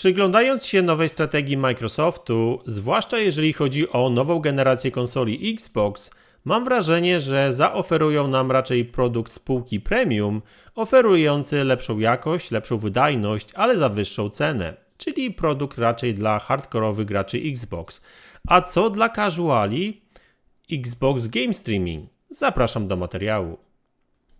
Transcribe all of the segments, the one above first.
Przyglądając się nowej strategii Microsoftu, zwłaszcza jeżeli chodzi o nową generację konsoli Xbox, mam wrażenie, że zaoferują nam raczej produkt spółki premium, oferujący lepszą jakość, lepszą wydajność, ale za wyższą cenę, czyli produkt raczej dla hardkorowych graczy Xbox. A co dla casuali? Xbox Game Streaming. Zapraszam do materiału.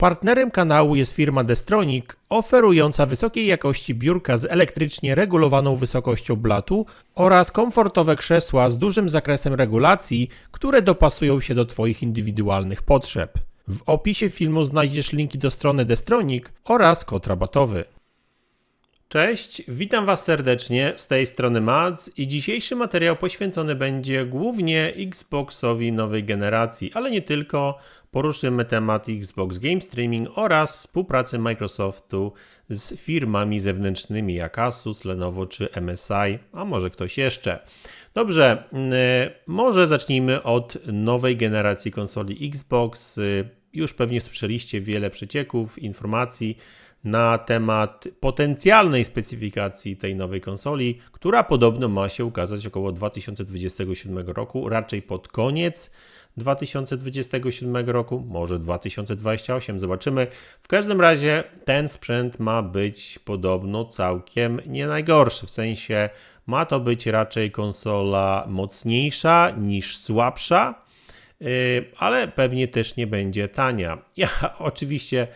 Partnerem kanału jest firma Destronic, oferująca wysokiej jakości biurka z elektrycznie regulowaną wysokością blatu oraz komfortowe krzesła z dużym zakresem regulacji, które dopasują się do Twoich indywidualnych potrzeb. W opisie filmu znajdziesz linki do strony Destronic oraz kod rabatowy. Cześć, witam Was serdecznie z tej strony Mads i dzisiejszy materiał poświęcony będzie głównie Xboxowi nowej generacji, ale nie tylko. Poruszymy temat Xbox Game Streaming oraz współpracy Microsoftu z firmami zewnętrznymi jak Asus, Lenovo czy MSI, a może ktoś jeszcze. Dobrze, może zacznijmy od nowej generacji konsoli Xbox. Już pewnie słyszeliście wiele przecieków, informacji na temat potencjalnej specyfikacji tej nowej konsoli, która podobno ma się ukazać około 2027 roku, raczej pod koniec 2027 roku, może 2028, zobaczymy. W każdym razie ten sprzęt ma być podobno całkiem nie najgorszy, w sensie ma to być raczej konsola mocniejsza niż słabsza, yy, ale pewnie też nie będzie tania. Ja oczywiście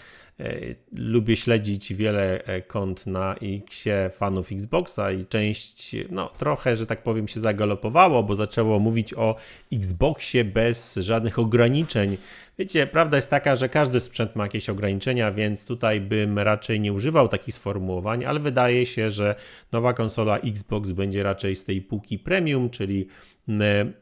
lubię śledzić wiele e, kont na X fanów Xboxa i część, no trochę, że tak powiem, się zagalopowało, bo zaczęło mówić o Xboxie bez żadnych ograniczeń. Wiecie, prawda jest taka, że każdy sprzęt ma jakieś ograniczenia, więc tutaj bym raczej nie używał takich sformułowań, ale wydaje się, że nowa konsola Xbox będzie raczej z tej półki premium, czyli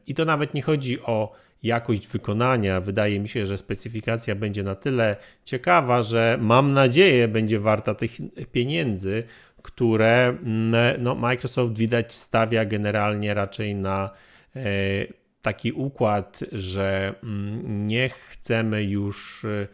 i to nawet nie chodzi o jakość wykonania. Wydaje mi się, że specyfikacja będzie na tyle ciekawa, że mam nadzieję będzie warta tych pieniędzy, które mm, no, Microsoft widać stawia generalnie raczej na e, taki układ, że mm, nie chcemy już e,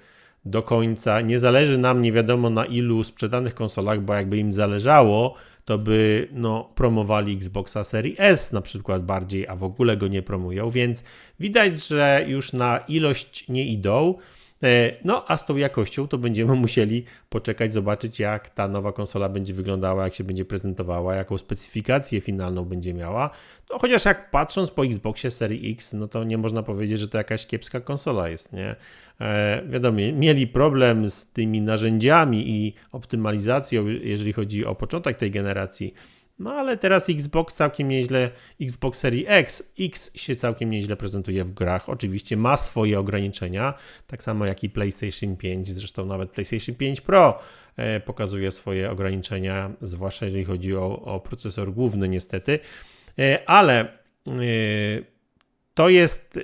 do końca, nie zależy nam nie wiadomo na ilu sprzedanych konsolach, bo jakby im zależało, to by no, promowali Xboxa Series S na przykład bardziej, a w ogóle go nie promują, więc widać, że już na ilość nie idą. E, no, a z tą jakością to będziemy musieli poczekać, zobaczyć, jak ta nowa konsola będzie wyglądała, jak się będzie prezentowała, jaką specyfikację finalną będzie miała. No, chociaż jak patrząc po Xboxie Series X, no to nie można powiedzieć, że to jakaś kiepska konsola jest, nie? E, wiadomo, mieli problem z tymi narzędziami i optymalizacją, jeżeli chodzi o początek tej generacji. No ale teraz Xbox całkiem nieźle, Xbox Series X, X się całkiem nieźle prezentuje w grach. Oczywiście ma swoje ograniczenia, tak samo jak i PlayStation 5, zresztą nawet PlayStation 5 Pro e, pokazuje swoje ograniczenia, zwłaszcza jeżeli chodzi o, o procesor główny niestety, e, ale e, to jest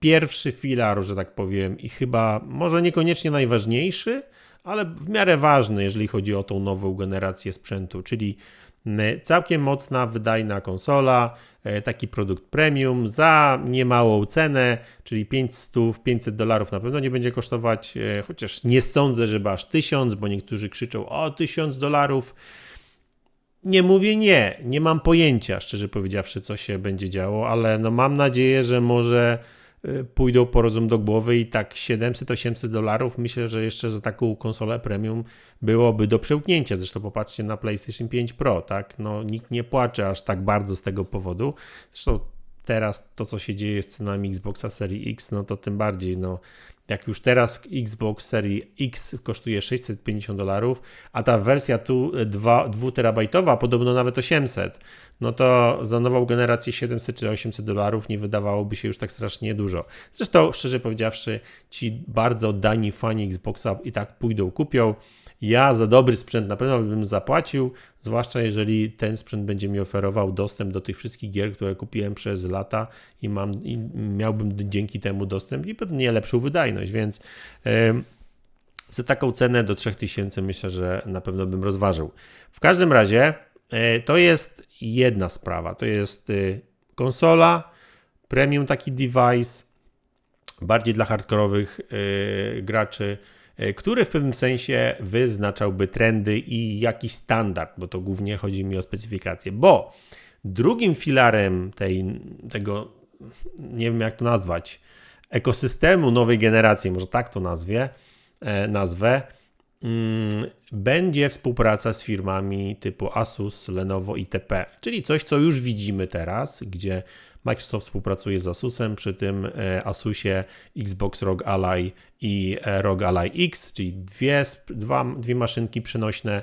pierwszy filar, że tak powiem, i chyba może niekoniecznie najważniejszy, ale w miarę ważny, jeżeli chodzi o tą nową generację sprzętu, czyli całkiem mocna, wydajna konsola, e, taki produkt premium za niemałą cenę, czyli 500, 500 dolarów na pewno nie będzie kosztować, e, chociaż nie sądzę, żeby aż 1000, bo niektórzy krzyczą o 1000 dolarów. Nie mówię nie, nie mam pojęcia, szczerze powiedziawszy, co się będzie działo, ale no mam nadzieję, że może pójdą po rozum do głowy i tak 700-800 dolarów myślę, że jeszcze za taką konsolę premium byłoby do przełknięcia. Zresztą popatrzcie na PlayStation 5 Pro, tak? No nikt nie płacze aż tak bardzo z tego powodu. Zresztą teraz to, co się dzieje z cenami Xboxa Series X, no to tym bardziej, no jak już teraz Xbox Series X kosztuje 650 dolarów, a ta wersja tu 2, 2 terabajtowa podobno nawet 800, no to za nową generację 700 czy 800 dolarów nie wydawałoby się już tak strasznie dużo. Zresztą, szczerze powiedziawszy, ci bardzo oddani fani Xboxa i tak pójdą, kupią. Ja za dobry sprzęt na pewno bym zapłacił, zwłaszcza jeżeli ten sprzęt będzie mi oferował dostęp do tych wszystkich gier, które kupiłem przez lata i, mam, i miałbym dzięki temu dostęp i pewnie lepszą wydajność, więc yy, za taką cenę do 3000 myślę, że na pewno bym rozważył. W każdym razie yy, to jest jedna sprawa, to jest yy, konsola, premium taki device, bardziej dla hardkorowych yy, graczy, który w pewnym sensie wyznaczałby trendy i jakiś standard, bo to głównie chodzi mi o specyfikację. Bo drugim filarem tej, tego, nie wiem jak to nazwać, ekosystemu nowej generacji, może tak to nazwie, e, nazwę, będzie współpraca z firmami typu Asus, Lenovo itp. Czyli coś, co już widzimy teraz, gdzie Microsoft współpracuje z Asusem przy tym e, Asusie Xbox ROG Ally i e, ROG Ally X, czyli dwie, dwa, dwie maszynki przenośne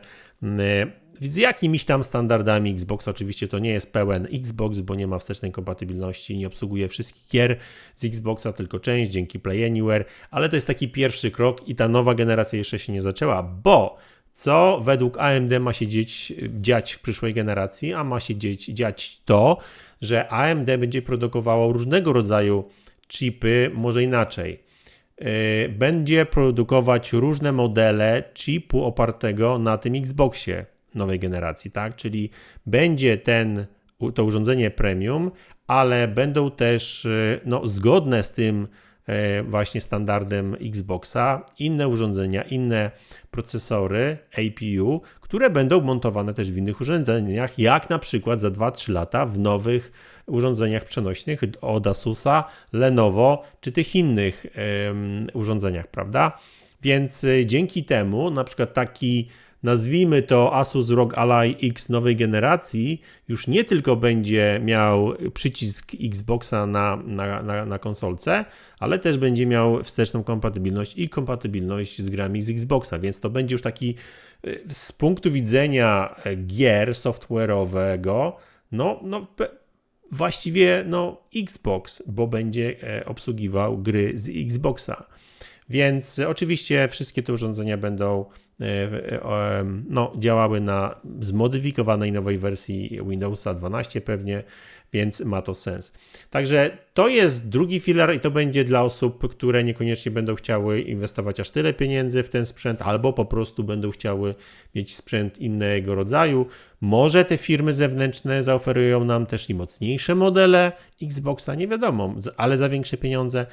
z jakimiś tam standardami Xbox. Oczywiście to nie jest pełen Xbox, bo nie ma wstecznej kompatybilności, nie obsługuje wszystkich gier z Xboxa, tylko część dzięki Play Anywhere, ale to jest taki pierwszy krok i ta nowa generacja jeszcze się nie zaczęła, bo co według AMD ma się dziać, dziać w przyszłej generacji, a ma się dziać, dziać to, że AMD będzie produkowało różnego rodzaju chipy, może inaczej. Yy, będzie produkować różne modele chipu opartego na tym Xboxie nowej generacji, tak? Czyli będzie ten, to urządzenie premium, ale będą też yy, no, zgodne z tym yy, właśnie standardem Xboxa inne urządzenia, inne procesory APU, które będą montowane też w innych urządzeniach, jak na przykład za 2-3 lata w nowych urządzeniach przenośnych od Asusa, Lenovo czy tych innych um, urządzeniach, prawda? Więc y, dzięki temu na przykład taki nazwijmy to Asus ROG Ally X nowej generacji, już nie tylko będzie miał przycisk Xboxa na, na, na, na konsolce, ale też będzie miał wsteczną kompatybilność i kompatybilność z grami z Xboxa, więc to będzie już taki y, z punktu widzenia gier software'owego, no, no właściwie no, Xbox, bo będzie e, obsługiwał gry z Xboxa. Więc oczywiście wszystkie te urządzenia będą e, e, no, działały na zmodyfikowanej nowej wersji Windowsa 12 pewnie, więc ma to sens. Także to jest drugi filar i to będzie dla osób, które niekoniecznie będą chciały inwestować aż tyle pieniędzy w ten sprzęt, albo po prostu będą chciały mieć sprzęt innego rodzaju. Może te firmy zewnętrzne zaoferują nam też i mocniejsze modele Xboxa, nie wiadomo, ale za większe pieniądze.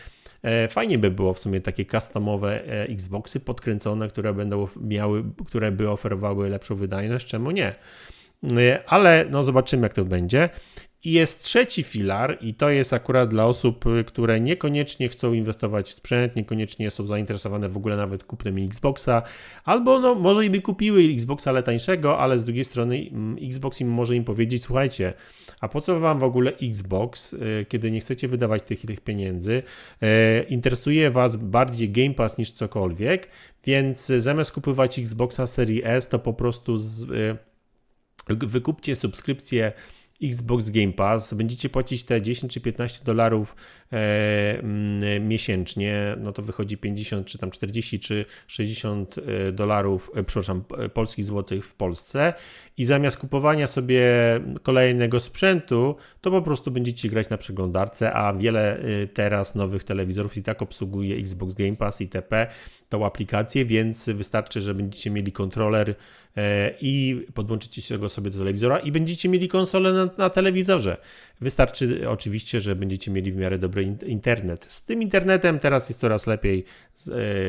E, fajnie by było w sumie takie customowe e, Xboxy podkręcone, które będą miały, które by oferowały lepszą wydajność, czemu nie? E, ale no zobaczymy jak to będzie. I jest trzeci filar, i to jest akurat dla osób, które niekoniecznie chcą inwestować w sprzęt, niekoniecznie są zainteresowane w ogóle nawet kupnem Xboxa, albo no, może i by kupiły Xboxa, ale tańszego, ale z drugiej strony mm, Xbox im może im powiedzieć: Słuchajcie, a po co wam w ogóle Xbox, y, kiedy nie chcecie wydawać tych, tych pieniędzy? Y, interesuje was bardziej Game Pass niż cokolwiek, więc zamiast kupować Xboxa Series S, to po prostu z, y, wykupcie subskrypcję Xbox Game Pass, będziecie płacić te 10 czy 15 dolarów e, mm, miesięcznie, no to wychodzi 50 czy tam 40 czy 60 e, dolarów, e, przepraszam, polskich złotych w Polsce i zamiast kupowania sobie kolejnego sprzętu, to po prostu będziecie grać na przeglądarce, a wiele e, teraz nowych telewizorów i tak obsługuje Xbox Game Pass itp. tą aplikację, więc wystarczy, że będziecie mieli kontroler E, i podłączycie go sobie do telewizora i będziecie mieli konsolę na, na, telewizorze. Wystarczy oczywiście, że będziecie mieli w miarę dobry internet. Z tym internetem teraz jest coraz lepiej,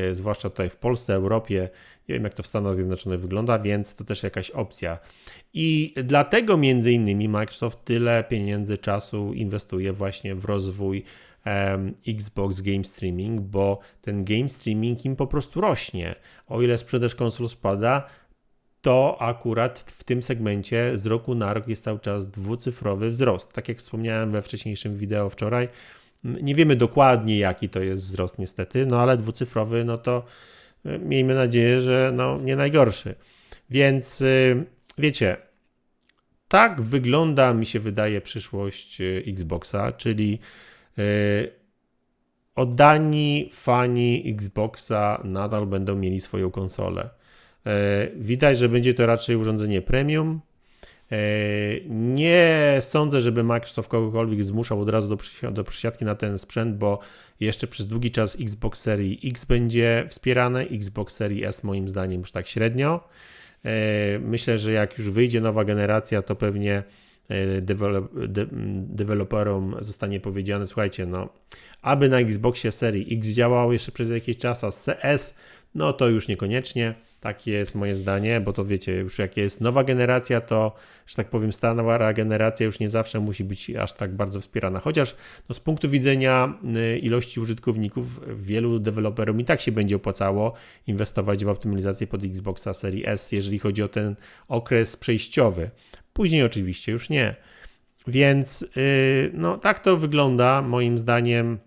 e, zwłaszcza tutaj w Polsce, Europie. Nie wiem, jak to w Stanach Zjednoczonych wygląda, więc to też jakaś opcja. I dlatego między innymi Microsoft tyle pieniędzy, czasu inwestuje właśnie w rozwój Xbox Game Streaming, bo ten game streaming im po prostu rośnie. O ile sprzedaż konsol spada, to akurat w tym segmencie z roku na rok jest cały czas dwucyfrowy wzrost. Tak jak wspomniałem we wcześniejszym wideo wczoraj, nie wiemy dokładnie jaki to jest wzrost niestety, no ale dwucyfrowy, no to e, miejmy nadzieję, że no nie najgorszy. Więc e, wiecie, tak wygląda mi się wydaje przyszłość e, Xboxa, czyli oddani fani Xboxa nadal będą mieli swoją konsolę. E, widać, że będzie to raczej urządzenie premium. E, nie sądzę, żeby Microsoft kogokolwiek zmuszał od razu do, przesiadki na ten sprzęt, bo jeszcze przez długi czas Xbox Series X będzie wspierane, Xbox Series S moim zdaniem już tak średnio. E, myślę, że jak już wyjdzie nowa generacja, to pewnie dewelop, de, deweloperom zostanie powiedziane, słuchajcie, no, aby na Xboxie Serii X działało jeszcze przez jakiś czas, a CS no to już niekoniecznie. Takie jest moje zdanie, bo to wiecie, już jak jest nowa generacja, to, że tak powiem, stara generacja już nie zawsze musi być aż tak bardzo wspierana. Chociaż no, z punktu widzenia y, ilości użytkowników, wielu deweloperom i tak się będzie opłacało inwestować w optymalizację pod Xboxa Series S, jeżeli chodzi o ten okres przejściowy. Później oczywiście już nie. Więc yy, no, tak to wygląda, moim zdaniem.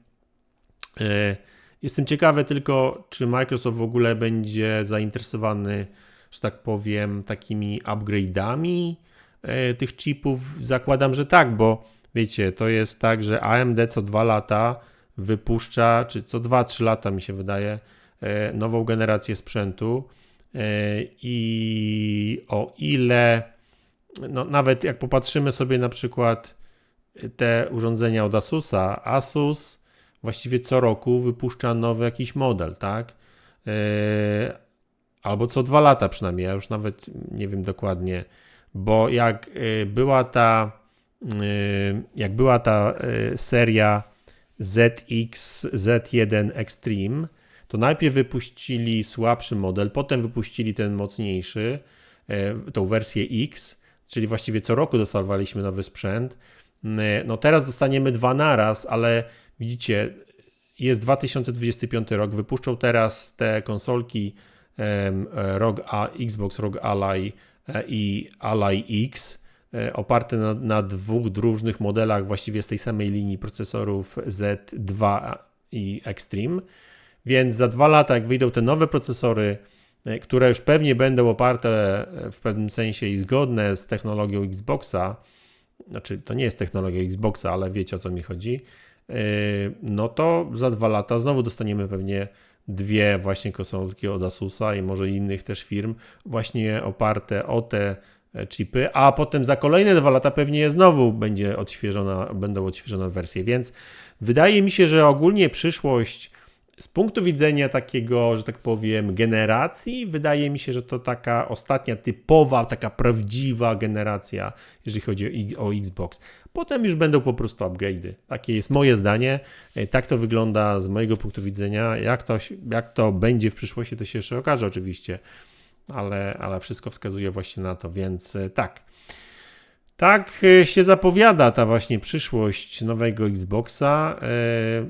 Yy, Jestem ciekawy tylko, czy Microsoft w ogóle będzie zainteresowany, że tak powiem, takimi upgrade'ami e, tych chipów. Zakładam, że tak, bo wiecie, to jest tak, że AMD co dwa lata wypuszcza, czy co 2-3 lata mi się wydaje, e, nową generację sprzętu. E, I o ile, no nawet jak popatrzymy sobie na przykład te urządzenia od Asusa, Asus właściwie co roku wypuszcza nowy jakiś model, tak? Yy, albo co dwa lata przynajmniej, ja już nawet nie wiem dokładnie, bo jak yy, była ta, yy, jak była ta seria ZX, Z1 Extreme, to najpierw wypuścili słabszy model, potem wypuścili ten mocniejszy, tą wersję X, czyli właściwie co roku dostawaliśmy nowy sprzęt. No teraz dostaniemy dwa naraz, ale Widzicie, jest 2025 rok, wypuszczą teraz te konsolki ROG A, Xbox ROG Ally e, i Ally X e, oparte na, na dwóch różnych modelach właściwie z tej samej linii procesorów Z2 i Extreme. Więc za dwa lata, jak wyjdą te nowe procesory, e, które już pewnie będą oparte w pewnym sensie i zgodne z technologią Xboxa, znaczy to nie jest technologia Xboxa, ale wiecie o co mi chodzi, no to za dwa lata znowu dostaniemy pewnie dwie właśnie konsolki od Asusa i może innych też firm, właśnie oparte o te e, chipy, a potem za kolejne dwa lata pewnie znowu będzie odświeżona, będą odświeżone wersje, więc wydaje mi się, że ogólnie przyszłość z punktu widzenia takiego, że tak powiem, generacji, wydaje mi się, że to taka ostatnia typowa, taka prawdziwa generacja, jeżeli chodzi o, o Xbox. Potem już będą po prostu upgrade'y. Takie jest moje zdanie. E, tak to wygląda z mojego punktu widzenia. Jak to, jak to będzie w przyszłości, to się jeszcze okaże oczywiście, ale, ale wszystko wskazuje właśnie na to, więc e, tak. Tak e, się zapowiada ta właśnie przyszłość nowego Xboxa.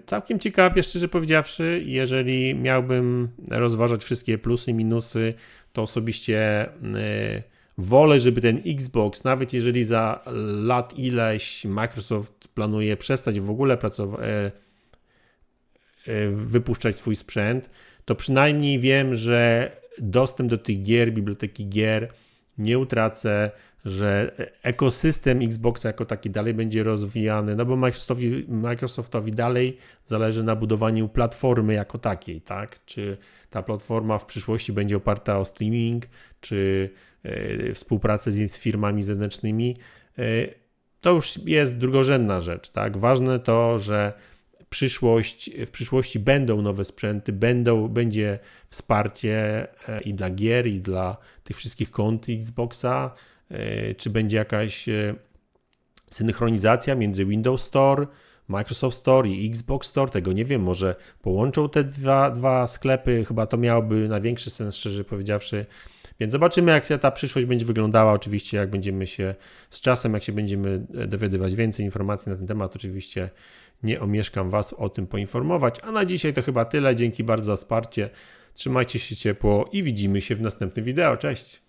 Całkiem ciekawie, szczerze powiedziawszy, jeżeli miałbym rozważać wszystkie plusy, minusy, to osobiście wolę, żeby ten Xbox, nawet jeżeli za lat ileś Microsoft planuje przestać w ogóle pracować, e, e, wypuszczać swój sprzęt, to przynajmniej wiem, że dostęp do tych gier, biblioteki gier nie utracę, że ekosystem Xboxa jako taki dalej będzie rozwijany, no bo Microsoftowi, Microsoftowi dalej zależy na budowaniu platformy jako takiej, tak? Czy ta platforma w przyszłości będzie oparta o streaming, czy y, współpracę z, z firmami zewnętrznymi, y, to już jest drugorzędna rzecz, tak? Ważne to, że przyszłość, w przyszłości będą nowe sprzęty, będą, będzie wsparcie e, i dla gier, i dla tych wszystkich kont Xboxa, czy będzie jakaś e, synchronizacja między Windows Store, Microsoft Store i Xbox Store, tego nie wiem, może połączą te dwa, dwa sklepy, chyba to miałoby największy sens, szczerze powiedziawszy. Więc zobaczymy, jak ta przyszłość będzie wyglądała. Oczywiście, jak będziemy się z czasem, jak się będziemy e, dowiadywać więcej informacji na ten temat, oczywiście nie omieszkam Was o tym poinformować. A na dzisiaj to chyba tyle. Dzięki bardzo za wsparcie. Trzymajcie się ciepło i widzimy się w następnym wideo. Cześć!